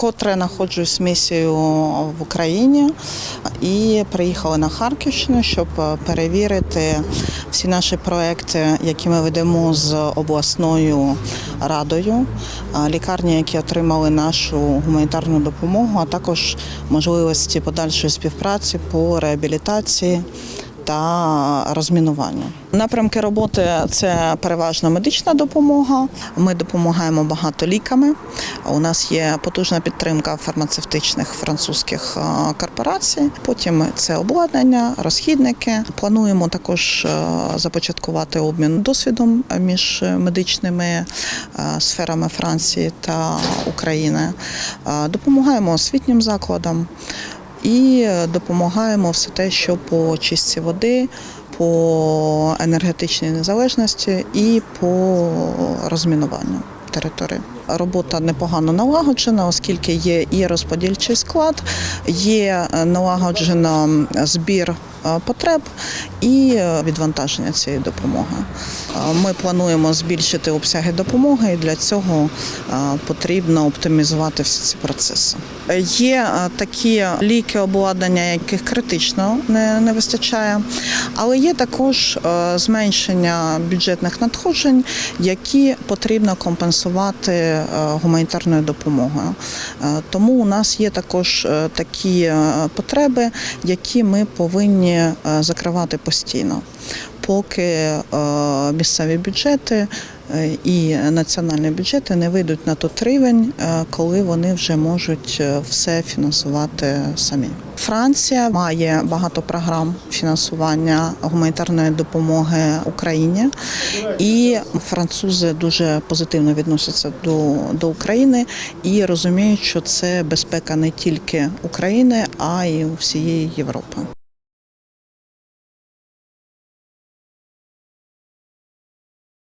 Вкотре знаходжусь місією в Україні і приїхали на Харківщину, щоб е, перевірити всі наші проекти, які ми ведемо з обласною радою, е, лікарні, які отримали нашу гуманітарну допомогу, а також можливості подальшої співпраці по реабілітації та розмінуванню. Напрямки роботи це переважно медична допомога. Ми допомагаємо багато ліками. У нас є потужна підтримка фармацевтичних французьких е, корпорацій. Потім це обладнання, розхідники. Плануємо також е, започаткувати обмін досвідом між медичними е, сферами Франції та України. Допомагаємо освітнім закладам і допомагаємо все те, що по чистці води, по енергетичній незалежності і по розмінуванню території. Робота непогано налагоджена, оскільки є і розподільчий склад, є налагоджено збір е, потреб і е, відвантаження цієї допомоги. Е, Ми плануємо збільшити обсяги допомоги, і для цього е, потрібно оптимізувати всі ці процеси. Е, Є е, такі ліки, обладнання, яких критично не, не вистачає, але є також е, зменшення бюджетних надходжень, які потрібно компенсувати е, гуманітарною допомогою. Е, Тому у нас є також е, такі е, потреби, які ми повинні закривати постійно. Поки місцеві бюджети і національні бюджети не вийдуть на той рівень, е, коли вони вже можуть е, все фінансувати самі. Франція має багато програм фінансування гуманітарної допомоги Україні, і французи дуже позитивно відносяться до, до України і розуміють, що це безпека не тільки України, а й всієї Європи.